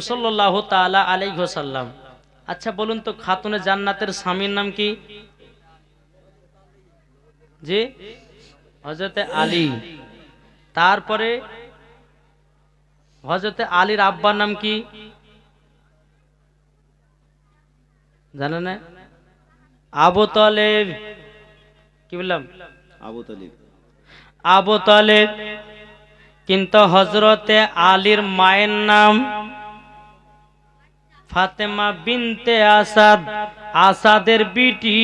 সাল্লাহ তালা আলাইসাল্লাম আচ্ছা বলুন তো খাতুনে জান্নাতের স্বামীর নাম কি? জি? হজরতে আলী। তারপরে হজরতে আলীর আব্বার নাম কি? জানে না? আবু তলেব। কি বললাম? আবু তালিব। আবু তলেব। কিন্তু হজরতে আলীর মায়ের নাম ফাতেমা বিনতে আসাদ আসাদের বিটি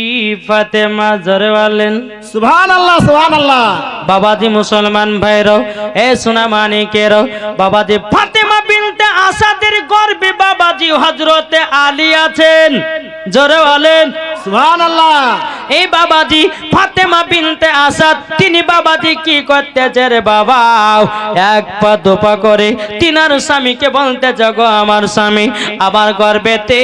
ফাতেমা জরে বলেন সুবহান আল্লাহ সুবহান আল্লাহ বাবাজি মুসলমান ভাইরাও এ সোনা মানিকের বাবাজি ফাতেমা বিনতে আসাদের গর্বে বাবাজি হযরতে আলী আছেন জোরে বলেন সুবহান আল্লাহ এই বাবাজি ফাতেমা বিনতে আসাদ, তিনি বাবাজি কি রে বাবা? এক পা করে তিনার স্বামীকে বলতে আমার স্বামী গর্বেতে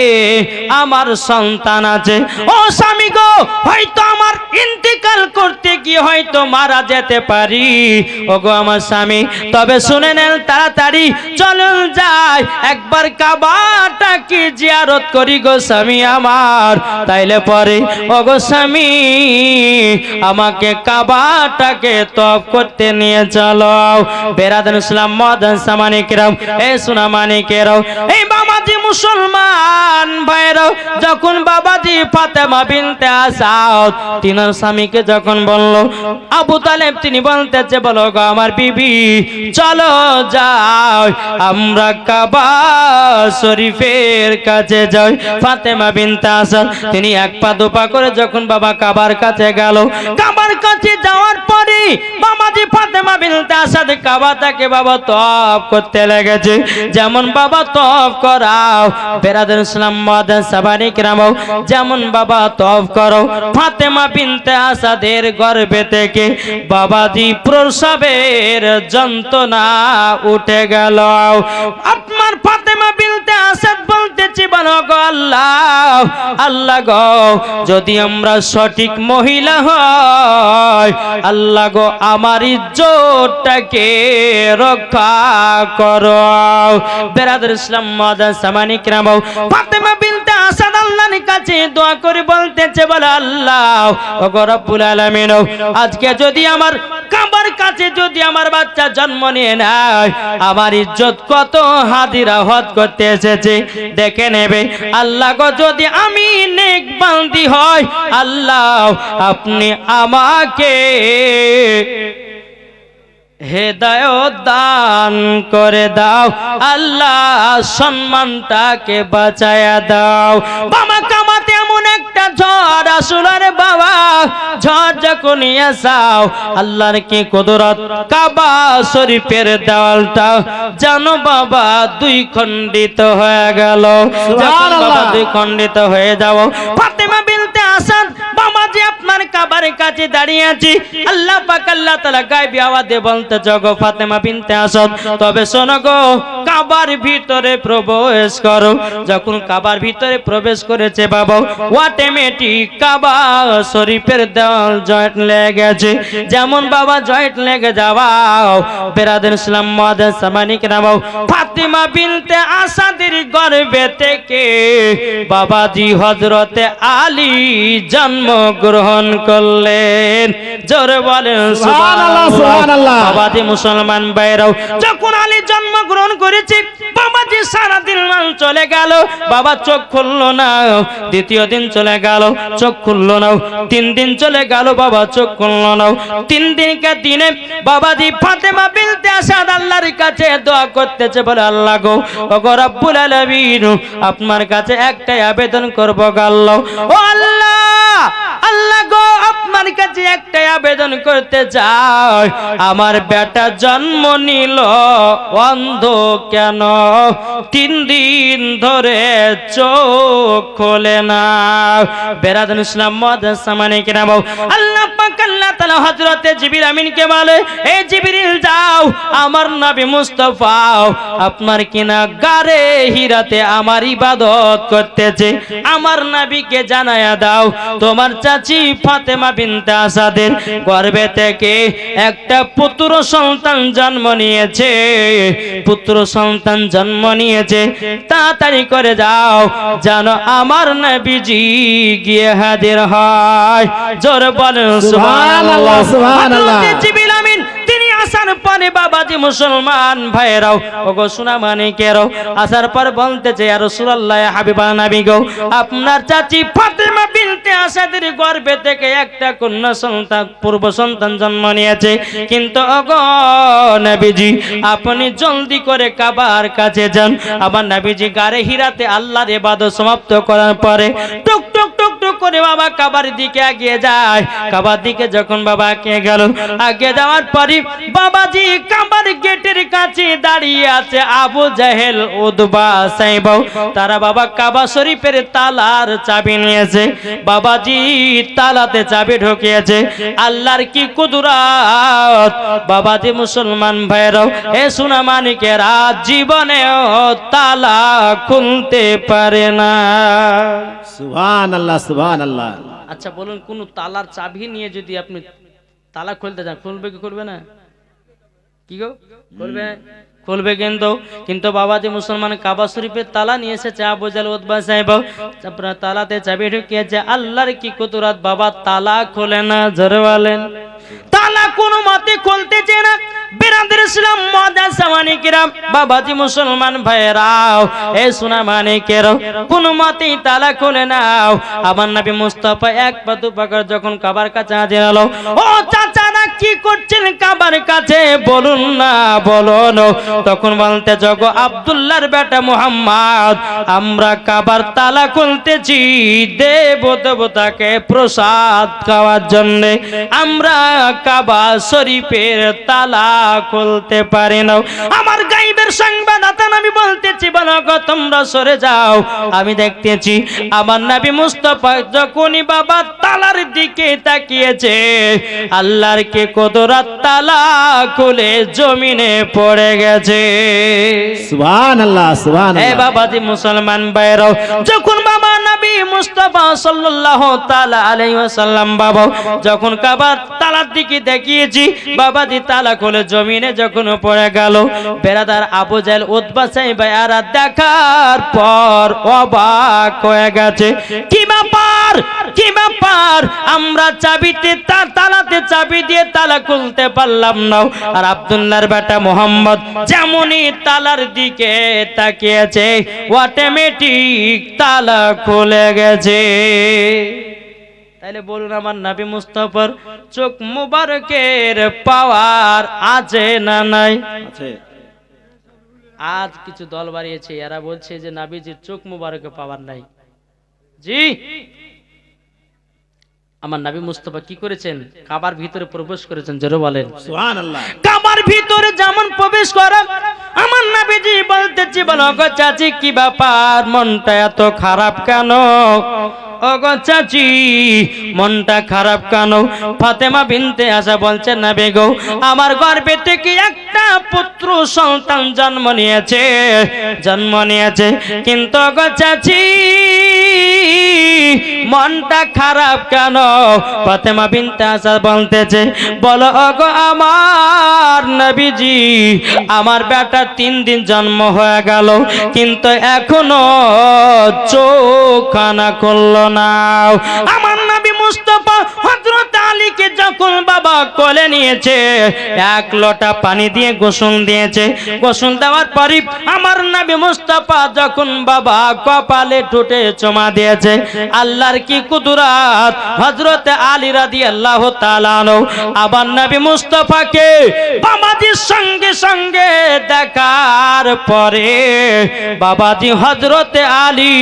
আমার সন্তান আছে। ও স্বামী গো, হয়তো আমার ইন্তিকাল করতে গিয়ে হয়তো মারা যেতে পারি। ও গো আমার স্বামী, তবে শুনে নেন তাড়াতাড়ি, চলুন যাই, একবার কাবাটাকে জিয়ারত করি গো স্বামী আমার। তাইলে পরে অগস্বামী স্বামী, আমাকে কাবাটাকে তপ করতে নিয়ে চলো। বেরাদান ইসলাম মদন সামানিকেরাও এ সোনা মানিকেরাও, এই মুসলমান ভাইরাও যখন বাবাজি ফাতেমা বিনতে আসাদ, তিনার স্বামীকে যখন বলল, আবু তালেব, তিনি বলতেছে, বলো গো আমার বিবি, চলো যাও আমরা কাবা শরীফের কাছে যাই। ফাতেমা বিনতে আসাদ, তিনি এক পা দুপা করে যখন বাবা কাবার কাছে গেল, কাবার কাছে যাওয়ার পরে বাবাজি ফাতেমা বিনতে আসাদ কাবাটাকে বাবা তপ করতে লেগেছে। যেমন বাবা তপ করাও বেরাদের ইসলাম মাদান সাবানি কিরামাও, যেমন বাবা তপ করো। ফাতেমা বিনতে আসাদের গর্ভে থেকে বাবাজি যন্ত্রণা উঠে গেল। আপনার ফাতেমা বিনতে আসাদ গো আল্লাহ আল্লাহ গো, যদি আমরা সঠিক মহিলা হয়, আল্লাহ গো আমার ইজ্জতটাকে রক্ষা করো। বেরাদুল ইসলাম মাদান সামানি কিরামাও ফাতেমা বিনতে আসাদ আল্লাহর কাছে দোয়া করে বলতেছে, বলে, আল্লাহ ও রব্বুল আলামিন, আজকে যদি আমার কাবার কাছে যদি আমার বাচ্চা জন্ম নিয়ে নেয়, আমার ইজ্জত কত হাদিরা হদ করতে এসেছে, দেখে নেবে। আল্লাহ গো, যদি আমি নেক বান্দি হয় আল্লাহ, আপনি আমাকে হেদায়ত দান করে দাও। আল্লাহ সম্মানটাকে বাঁচায়া দাও। বাবা কামাতে এমন একটা ঝড় আসুন রে বাবা। ঝড় যখন এসাও আল্লাহর কি কুদরত? কাবা শরীফের দেওয়ালটা জানো বাবা দুই খণ্ডিত হয়ে গেল। বাবা দুই খণ্ডিত হয়ে যাও ফাতেমা বিনতে বাবাজি আল্লাহ পাক আল্লাহ তাআলা গায়বী আওয়াজে বলতে জগো ফাতেমা বিনতে আসাদ। তবে শোনো গো কাবার ভিতরে প্রবেশ করো। যখন কাবার ভিতরে প্রবেশ করেছে বাবা অটোমেটিক কাবা শরীফের দেওয়াল জয়েন্ট লেগেছে। যেমন বাবা জয়েন্ট লেগে যাওয়াও বেরাদের ইসলাম মাদান সামানিক নামাও। ফাতিমা বিনতে আসাদের গর্ভে থেকে বাবাজি হজরতে আলী জন্মগ্রহণ করলেন। জোরে বলেন সুবহানাল্লাহ, সুবহানাল্লাহ। বাবাজি মুসলমান বাইরাও যখন আলী জন্মগ্রহণ করেছে। বাবাজি সারাদিন মান চলে গেল, বাবা চোখ খুললো না। দ্বিতীয় দিন চলে গেল, চোখ খুললো না। তিন দিন চলে গেল, বাবা চোখ খুললো না। তিন দিনকে দিনে বাবাজি ফাতেমা বিলতে আসাদ আল্লাহর কাছে দোয়া করতেছে বলে, আল্লাহ গো ও গো রব্বুল আলামিন, আপনার কাছে একটাই আবেদন করব গাল্লাহ ও আল্লাহ আল্লাহ গো, আপনার কাছে একটাই আবেদন করতে চাই। আমার বেটা জন্ম নিল অন্ধ কেন? তিন দিন ধরে চোখ খোলে না। বেরাদুল ইসলাম মহাদাস সামানে কিনা আল্লাহ পাক, আল্লাহ তাআলা হযরতে বলে যাও, আমার নবী মুস্তাফা আপনার কিনা গারে হিরাতে আমার ইবাদত করতেছে। আমার নবীকে জানায়া দাও, তোমার চাচি ফাতেমা বিনতে আসাদের গর্ভে থেকে একটা পুত্র সন্তান জন্ম নিয়েছে। পুত্র সন্তান জন্ম নিয়েছে। তাড়াতাড়ি করে যাও জানো আমার নবীজি গিয়ে হাজির হয়। জোর বলেন সুবহানাল্লাহ, সুবহানাল্লাহ। আসার পরে বাবাজি মুসলমান ভাইরাও ওগো সোনা মানিকেরও আসার পর বলতেছে আর রাসূলুল্লাহ হাবিবা নবী গো, আপনার চাচি ফাতেমা বিনতে আসাদের গর্ভে থেকে একটা কন্যা সন্তান, পূর্ব সন্তান জন্ম নিয়েছে। কিন্তু ওগো নবীজি, আপনি জলদি করে কাবার কাছে যান। আমার নবীজি গারে হিরাতে আল্লাহর ইবাদত সমাপ্ত করার পরে টুক টুক টুক করে বাবা কাবার দিকে এগিয়ে যায়। কাবার দিকে যখন বাবা এগিয়ে গেল আগে যাওয়ার পরে বাবাজি কাবার গেটের কাছে দাঁড়িয়ে আছে আবু জাহেল, উদবা সাইব তারা বাবা কাবা শরীফের তালার চাবি নিয়েছে। বাবাজি তালাতে চাবি ঢুকিয়েছে। আল্লাহর কি কুদরাত? বাবাজি মুসলমান ভাইরাও এ সোনা মানিকেরা জীবনেও তালা খুলতে পারে না। আচ্ছা বলুন, কোন তালার চাবি নিয়ে যদি আপনি তালা খুলতে যান, খুলবে কি করবে না? কি গো? খুলবে? খুলবে কিন্তু। কিন্তু বাবা যে মুসলমান কাবা শরীফের তালা নিয়ে এসে চা বোঝাল ওদবা সাহেব। তালাতে চাবি ঢুকিয়েছে, আল্লাহর কি কুতুরাত বাবা তালা খোলে না, জোরে বলেন। তালা কোনো মতে খুলতে চে না। বেরাদের ইসলাম মজা সামানিকেরাম বাবাজি মুসলমান ভাইরাও এ সোনা মানিকেরাও কোনো মতেই তালা খুলে নাও আমার নাবি মুস্তফা এক পা দু যখন কাবার কাছে হাজির হলো, ও চাচারা কি করছেন কাবার কাছে, বলুন না, বলুন। তখন বলতে, জগ আব্দুল্লাহর বেটা মুহাম্মদ, আমরা কাবার তালা খুলতেছি দেব দেবতাকে প্রসাদ খাওয়ার জন্য। আমরা কাবা শরীফের তালা খুলতে পারি না। আমার গাইবের সংবাদাতা আমি বলতেছি, বলো তোমরা সরে যাও। আমি দেখতেছি, আমার নবী মুস্তফা যখনই বাবা তালার দিকে তাকিয়েছে, আল্লাহর কে কদরাত তালা খুলে জমিনে পড়ে গেছে। সুবহানাল্লাহ এ সুবহানাল্লাহ বাবাজি মুসলমান যখন বাবা নবী মুস্তাফা সাল্লাল্লাহু তাআলা আলাইহি ওয়াসাল্লাম বাবা যখন কাবার তালার দিকে দেখিয়েছি বাবাজি তালা খুলে জমিনে যখন পড়ে গেল বেরাদার আবু জাহেল উতবা সাহেব আর দেখার পর অবাক হয়ে গেছে। কি ব্যাপার? কি ব্যাপার? আমরা চাবিতে তালাতে চাবি দিয়ে তালা খুলতে পারলাম না। আর আব্দুল্লাহর বেটা মোহাম্মদ যেমনই তালার দিকে তাকিয়েছে অটোমেটিক তালা খুলে গেছে। তাইলে বলুন আমার নাবি মুস্তফার চোখ মুবারকের পাওয়ার আছে না নাই? আছে। আজ কিছু দল বাড়িয়েছে এরা বলছে যে নাবিজির চোখ মুবারকে পাওয়ার নাই। জি? আমার নাবি মুস্তফা কি করেছেন? কাবার ভিতরে প্রবেশ করেছেন জোরে বলেন। সুবহানাল্লাহ। কাবার ভিতরে যেমন প্রবেশ করে আমার নাবিজি বলতেছি বলো গো চাচি কি ব্যাপার? মনটা এত খারাপ কেন? ও গো চাচি মনটা খারাপ কেন? ফাতেমা বিনতে আসা বলছে না বেগো আমার গর্ভে থেকে একটা পুত্র সন্তান জন্ম নিয়েছে জন্ম নিয়েছে। কিন্তু গো চাচি মনটা খারাপ কেন? ফাতেমা বিনতে আসা বলতেছে, বলো গো আমার নবীজি, আমার বেটা তিন দিন জন্ম হয়ে গেল, কিন্তু এখনও চোখ চোখানা করল না। আমার নবী মুস্তফা হযরত আলীকে যখন বাবা কোলে নিয়েছে, এক পানি দিয়ে দিয়েছে। আমার মুস্তফা যখন বাবা কপালে দিয়েছে, আল্লাহর কি কুদরাত? হযরত আলী তাআলা আনহু আবার নবী মুস্তফাকে বাবাজির সঙ্গে সঙ্গে দেখার পরে, বাবাজি হযরত আলী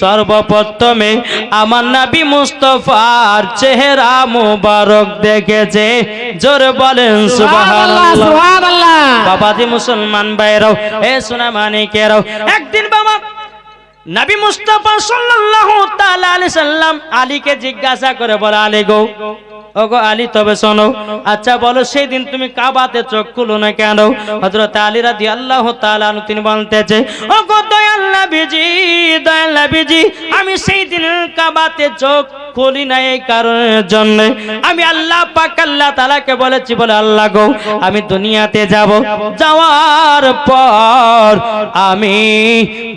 সর্বপ্রথমে আমার নবী মুস্তফার চেহারা মুবারক দেখেছে। জোরে বলেন সুবহানাল্লাহ। বাবাজি মুসলমান ভাইরাও এ সোনা মানিকেরাও একদিন বাবা নবী মুস্তাফা সাল্লাল্লাহু তাআলা আলাইহি সাল্লাম আলীকে জিজ্ঞাসা করে বলে আলী গো ওগো আলী তবে শোনো আচ্ছা বলো সেই দিন তুমি কাবাতে চোখ খুলো না কেন? হযরত আলী রাদিয়াল্লাহু তাআলা তিনি বলতেছে ওগো দয়াল নবীজি দয়াল নবীজি আমি সেই দিন কাবাতে চোখ খুলি না এই কারণের জন্য। আমি আল্লাহ পাক আল্লাহ তালাকে বলেছি, বলে আল্লাহ গো, আমি দুনিয়াতে যাব, যাওয়ার পর আমি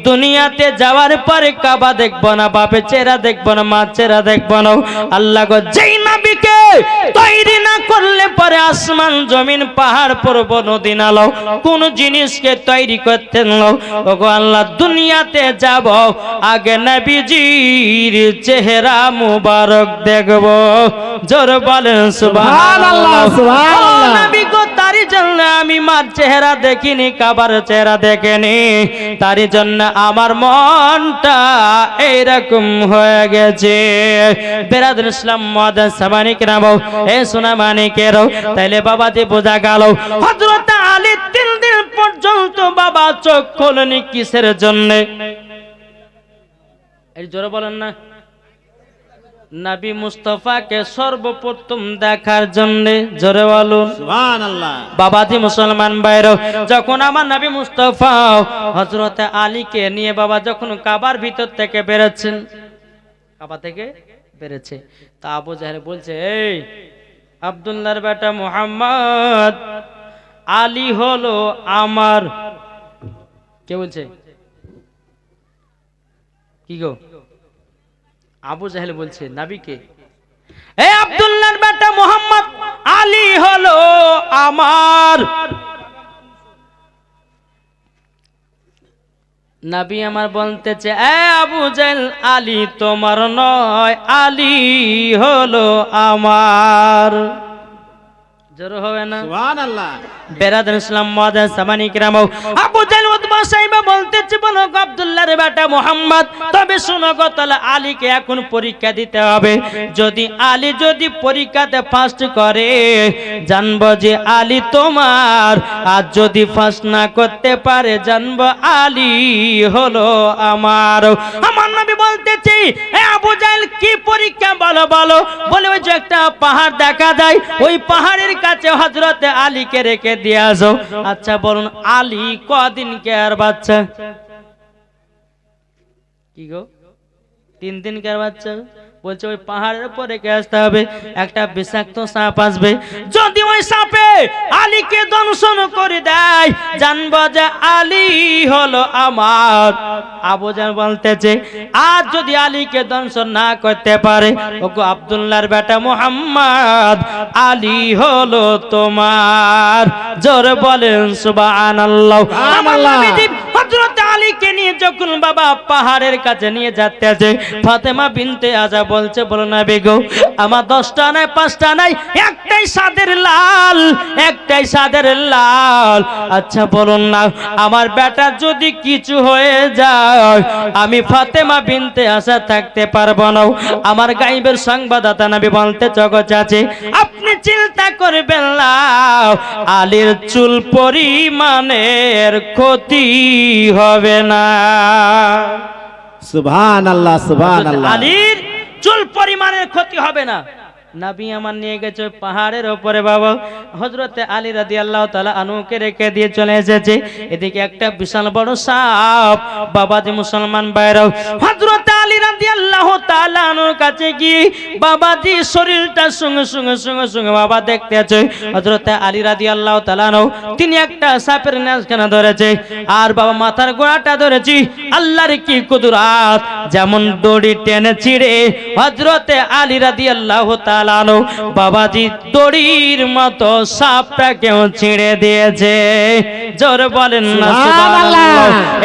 দুনিয়াতে যাওয়ার পরে কাবা দেখব না বাপে চেহারা দেখব না মা চেহারা দেখব না। আল্লাহ গো, যেই নবীকে তৈরি না করলে পরে আসমান জমিন পাহাড় পর্ব নদী নালো। কোন জিনিসকে তৈরি করতে ওগো আল্লাহ দুনিয়াতে যাব আগে নবীজির চেহারা মুবারক দেখব। জোর বলেন সুবহানাল্লাহ। সুবহানাল্লাহ। নবী গো তারই জন্য আমি মার চেহারা দেখিনি কাবার চেহারা দেখিনি। তারই জন্য আমার মনটা এইরকম হয়ে গেছে। বেরাদুল ইসলাম মাদান সামানিক নাম। এ সোনা মানিকেরও তাইলে বাবাজি বোঝা গেল হযরত আলী তিন দিন পর্যন্ত বাবা চোখ খোলেনি কিসের জন্য? এই জোরে বলেন না। নবী মুস্তফাকে সর্বপ্রথম দেখার জন্য জোরে বলুন। বাবাজি মুসলমান যখন আমার নবী মুস্তফা হজরত আলীকে নিয়ে বাবা যখন কাবার ভিতর থেকে বেরোচ্ছেন কাবা থেকে? বেরোচ্ছে তা আবু জাহেল বলছে, এই আব্দুল্লাহর বেটা মোহাম্মদ, আলী হলো আমার। কে বলছে? কি গো? আবু জাহেল বলছে নাবিকে এ আব্দুল্লাহর বেটা মোহাম্মদ, আলী হলো আমার। নবী আমার বলতেছে এ আবু জাহেল আলী তোমার নয় আলী হলো আমার। জোর হবে না? সুবহানাল্লাহ। বেরাদান ইসলাম মাদান সামানি কিরাম আবু জাহেল সাহেব বলতেছে, বলো গো আব্দুল্লাহর বেটা মোহাম্মদ, তবে শুনো গো, তাহলে আলীকে এখন পরীক্ষা দিতে হবে। যদি আলী যদি পরীক্ষাতে ফার্স্ট করে, জানব যে আলী তোমার। আর যদি ফার্স্ট না করতে পারে, জানব আলী হলো আমার। আমার নবী বলতেছি কি পরীক্ষা? বলো বলো। বলে ওই যে একটা পাহাড় দেখা যায়, ওই পাহাড়ের কাছে হজরতে আলীকে রেখে দিয়ে আসো। আচ্ছা বলুন, আলী কদিন কে আর বাচ্চা? কি গো? তিন দিন কার বাচ্চা? বলছে, ওই পাহাড়ের উপরে রেখে আসতে হবে? একটা বিষাক্ত সাপ আসবে। যদি সাপে আলীকে দংশন করে দেয়। জানব যে আলী হলো আমার। আবুজান বলতেছে আর যদি আলীকে দংশন না করতে পারে ওগো আব্দুল্লাহর বেটা মোহাম্মদ আলী হলো তোমার। জোর বলেন সুবহানাল্লাহ। আমার। নবীজি হযরত আলীকে নিয়ে যখন বাবা পাহাড়ের কাছে নিয়ে যাতে আছে ফাতেমা বিনতে আজা বলছে, বলো না বেগো আমার দশটা নাই, পাঁচটা নাই, একটাই সাদের লাল, একটাই সাদের লাল। আচ্ছা বলুন না, আমার বেটা যদি কিছু হয়ে যায়, আমি ফাতেমা বিনতে আসা থাকতে পারব না। আমার গাইবের সংবাদদাতা নবী বলতে, জগৎ আছে আপনি চিন্তা করবেন না, আলীর চুল পরিমাণের ক্ষতি হবে। না। সুভান আল্লাহ সুভান সুবহানাল্লাহ আলীর চুল পরিমাণের ক্ষতি হবে না। নাবি আমার নিয়ে গেছে পাহাড়ের ওপরে বাবা। হজরতে আলী রাদি আল্লাহ তালা আনুকে রেখে দিয়ে চলে এসেছে। এদিকে একটা বিশাল বড় সাপ। বাবাজি মুসলমান বাইরেও হজরতে আলী রাদি আল্লাহ তালা আনুর কাছে গিয়ে বাবাজি শরীরটা সঙ্গে সঙ্গে সঙ্গে সঙ্গে বাবা দেখতে আছে। হজরতে আলী রাদি আল্লাহ তালানো তিনি একটা সাপের নেশখানা ধরেছে। আর বাবা মাথার গোড়াটা ধরেছি, আল্লাহর কি কুদরাত, যেমন দড়ি টেনে ছিঁড়ে হজরতে আলী রাদি আল্লাহ তালানো বাবাজি দড়ির মতো সাপটাকেও ছিঁড়ে দিয়েছে। জোর বলেন না।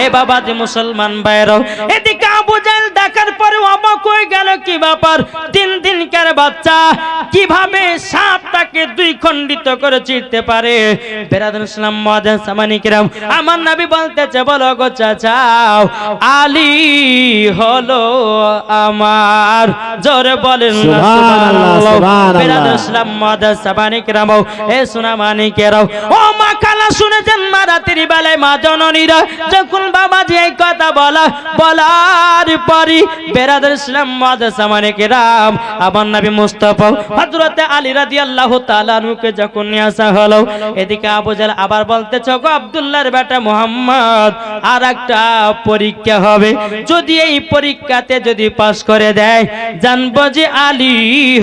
এ বাবাজি মুসলমান বাইরও এদিকে আবু জাহেল দেখার পরে অবাক হয়ে গেল কি ব্যাপার? তিন দিনকার বাচ্চা কীভাবে সাপটাকে দুই খণ্ডিত করে চিরতে পারে? বেরাদুল ইসলাম মহাজান সামানিকরাম আমার নবী বলতেছে বলো গো চাচাও আলী হলো আমার। জোরে বলেন না সুবহানাল্লাহ, সুবহানাল্লাহ। সুবহানাল্লাহ। ইসলাম মহাজান সামানিকরাম এ সোনা মানিকেরাও ও মা কালা শুনেছেন মা রাতের বেলায় মা জননীরা যখন বাবা এই কথা বলা বলার পরই বেরাদার ইসলাম মাদাসামানিকে রাম আমার নবী মুস্তাফা হযরতে আলী রাদিয়াল্লাহু তাআলা আনহুকে যখন নিয়ে আসা হলো এদিকে আবু জাহেল আবার বলতেছে গো আব্দুল্লাহর বেটা মোহাম্মদ আর একটা পরীক্ষা হবে যদি এই পরীক্ষাতে যদি পাস করে দেয় জানব যে আলী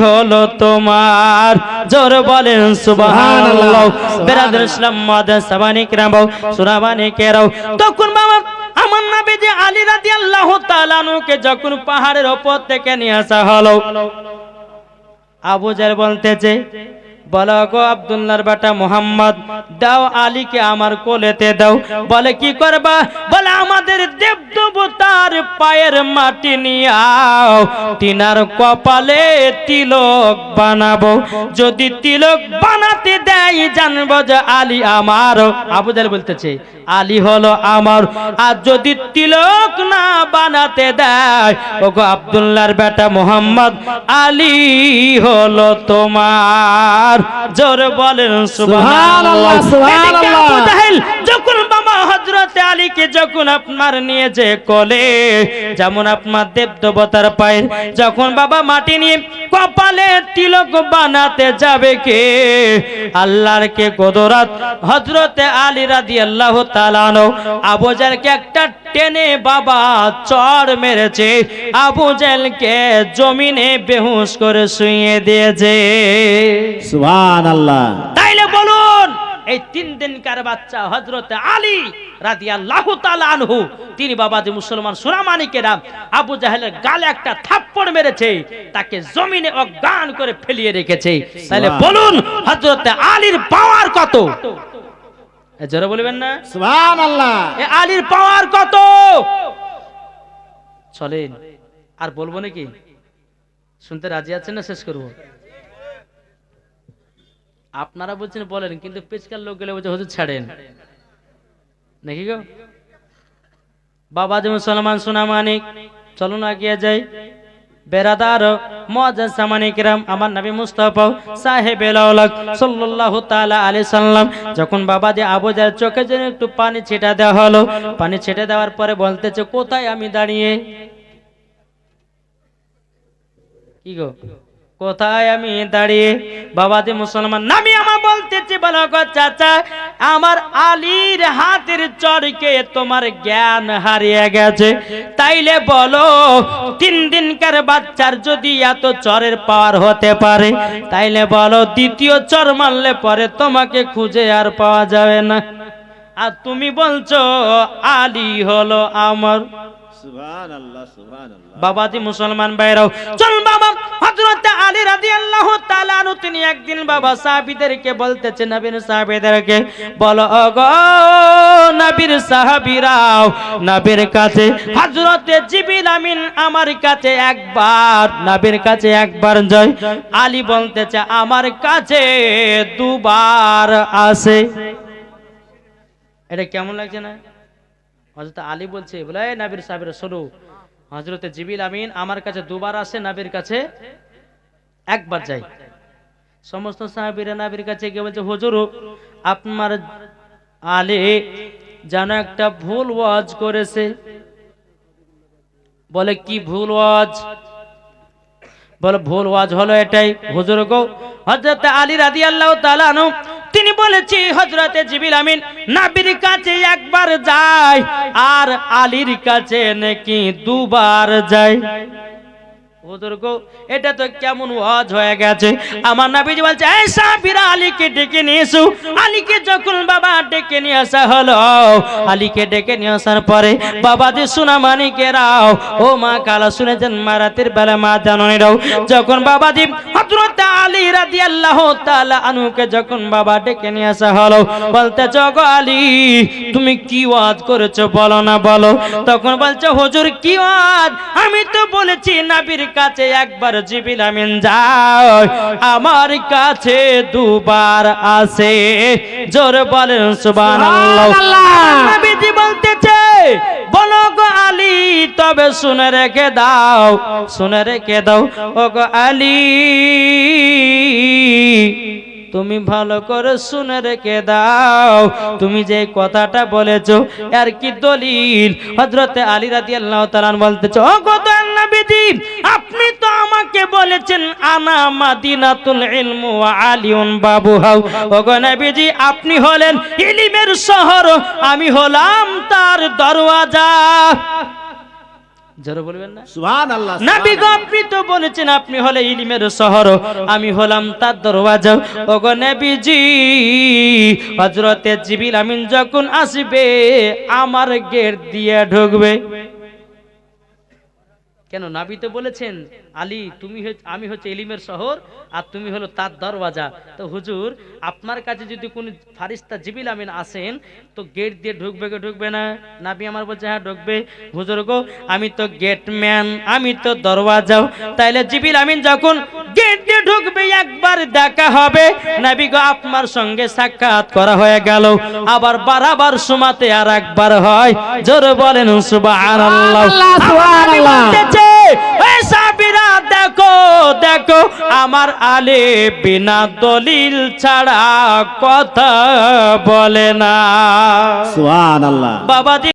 হলো তোমার জোর বলেন সুবহানাল্লাহ। বেরাদার ইসলাম রাও তখন বাবা আমার নবী যে আলী রাদিয়াল্লাহু তাআলা নুকে যখন পাহাড়ের উপর থেকে নিয়ে আসা হলো আবু জার বলতেছে বলো গো আব্দুল্লাহর বেটা মোহাম্মদ, দাও আলীকে আমার কোলেতে দাও। বলে, কি করবা? বলে, আমাদের দেবদেবতার পায়ের মাটি নিয়ে আও। তিনার কপালে তিলক বানাবো। যদি তিলক বানাতে দেয়, জানব যে আলী আমার। আবু জাহেল বলতেছে, আলী হলো আমার। আর যদি তিলক না বানাতে দেয়, ওগো আব্দুল্লাহর বেটা মোহাম্মদ, আলী হলো তোমার। জোর বলেন সুবহানাল্লাহ। সুবহানাল্লাহ, যখন বাবা হযরতে আলীকে যখন আপনার নিয়ে যে কলে যেমন আপনার দেব দেবতার পায়ের যখন বাবা মাটি নিয়ে কপালে তিলক বানাতে যাবে কে? আল্লাহর কে কদরাত? হযরতে আলী রাদিয়াল্লাহু তাআলা আনহু আবু জাহেলকে একটা টেনে বাবা চড় মেরেছে আবু জাহেলকে জমিনে বেহুশ করে শুইয়ে দিয়েছে। সুবহান আল্লাহ তাইলে বলুন এই তিন দিনকার বাচ্চা হজরত আলী রাদি আল্লাহ আনহু তিনি বাবা যে মুসলমান সোনামানিকেরা আবু জাহেলের গালে একটা থাপ্পড় মেরেছে তাকে জমিনে অজ্ঞান করে ফেলিয়ে রেখেছে। তাহলে বলুন হজরত আলীর পাওয়ার কত? জোরে বলবেন না? সুবহান আল্লাহ এ আলীর পাওয়ার কত? চলেন আর বলব নাকি? শুনতে রাজি আছেন না শেষ করব? আপনারা বলছেন, বলেন, কিন্তু পেচকার লোক গেলে বলছে, হুজুর, ছাড়েন। নাকি গো? বাবা যে মুসলমান সোনা মানিক, চলো না গিয়ে যাই। বেরাদার মজাজ সামানিকরাম আমার নবী মুস্তাফা সাহেব এলাউলাক সাল্লাল্লাহু তাআলা আলাইহি সাল্লাম, যখন বাবা যে আবু জাহেল চোখে যেন একটু পানি ছিটা দেওয়া হলো, পানি ছিটে দেওয়ার পরে বলতেছে, কোথায় আমি দাঁড়িয়ে? কি গো? কোথায় আমি দাঁড়িয়ে? বাবাজি মুসলমান নামি আমার বলতেছি বলো চাচা আমার আলীর হাতের চরকে তোমার জ্ঞান হারিয়ে গেছে। তাইলে বলো তিন দিনকার বাচ্চার যদি এত চরের পাওয়ার হতে পারে তাইলে বলো দ্বিতীয় চর মারলে পরে তোমাকে খুঁজে আর পাওয়া যাবে না। আর তুমি বলছো আলী হলো আমার। বাবাজি মুসলমান বাইরাও চল বাবা আলী তিনি একদিন বাবা বলো, ওগো নবীর নবীর কাছে আমিন আমার কাছে একবার, নবীর কাছে একবার আলী বলতেছে, আমার কাছে দুবার আসে এটা কেমন লাগছে না? হজরত আলী বলছে বলে "এই নাবির সাহেবের, শোনো হজরত জিবিল আমিন আমার কাছে দুবার আসে নাবির কাছে একবার যাই। সমস্ত সাহাবিরা, নাবির কাছে গিয়ে বলছে, হুজুর, আপনার আলী যেন একটা ভুল ওয়াজ করেছে। বলে, কি ভুল ওয়াজ? বলে, ভুল ওয়াজ হলো এটাই, হুজুর গো হজরত আলী রাদি আল্লাহ তালানু তিনি বলেছি হজরতে জিবিল আমিন, নাবির কাছে একবার যায় আর আলীর কাছে নাকি দুবার যায়। এটা তো কেমন ওয়াজ হয়ে গেছে। আমার বলছে যখন বাবা ডেকে নিয়ে আসা হলো ডেকে নিয়ে পরে বাবা মানিকেরাও ও মা শুনেছেন, মা যখন বাবাজি আলী রাদিয়াল্লাহু তাআলা আনুকে যখন বাবা ডেকে নিয়ে আসা হলো বলতে জগ আলী, তুমি কি ওয়াজ করেছ? বলো না, বলো। তখন বলছে, হুজুর, কি ওয়াজ? আমি তো বলেছি, নাবির কাছে একবার জিবিল আমিন যাও। আমার কাছে দুবার আসে জোর বলেন সুবহানাল্লাহ। নবীজি বলতেছে বলো গো আলী তবে শুনে রেখে দাও শুনে রেখে দাও। ও গো আলী তুমি ভালো করে শুনে রেখে দাও। তুমি যে কথাটা বলেছ আর কি দলিল? হজরতে আলী রাদি আল্লাহ তালান বলতেছ ও কত নবীজি, আপনি তো আমাকে বলেছেন, আনা মাদিনাতুল ইলমু ওয়া আলিউন বাবু হাউ। ওগো নবীজি, আপনি হলেন ইলিমের শহর, আমি হলাম তার দরওয়াজা। জোরে বলবেন না? সুবহান আল্লাহ নাবি আপনি বলেছেন আপনি হলে ইলিমের শহর। আমি হলাম তার দরওয়াজা ওগো নবীজি হযরতে জিবিল আমিন যখন আসবে আমার গেট দিয়ে ঢুকবে। কেন নাবি তো বলেছেন? আলী তুমি আমি হচ্ছে ইলিমের শহর আর তুমি হলো তার দরওয়াজা। তো হুজুর আপনার কাছে যদি কোন ফারিস্তা জিবিল আমিন আসেন তো গেট দিয়ে ঢুকবে কি? ঢুকবে না? নাবি আমার বলছে হ্যাঁ ঢুকবে। হুজুর গো আমি তো গেট ম্যান আমি তো দরওয়াজাও তাইলে জিবিল আমিন যখন গেট দিয়ে ঢুকবে একবার দেখা হবে। নাবি গো আপনার সঙ্গে সাক্ষাৎ করা হয়ে গেল। আবার বারাবার সুমাতে আর একবার হয়। জোরে বলেন সুবহানাল্লাহ। সুবহানাল্লাহ, "এ সাবিরা দেখো দেখো আমার আলে বিনা দলিল ছাড়া কথা বলে না। বাবাজি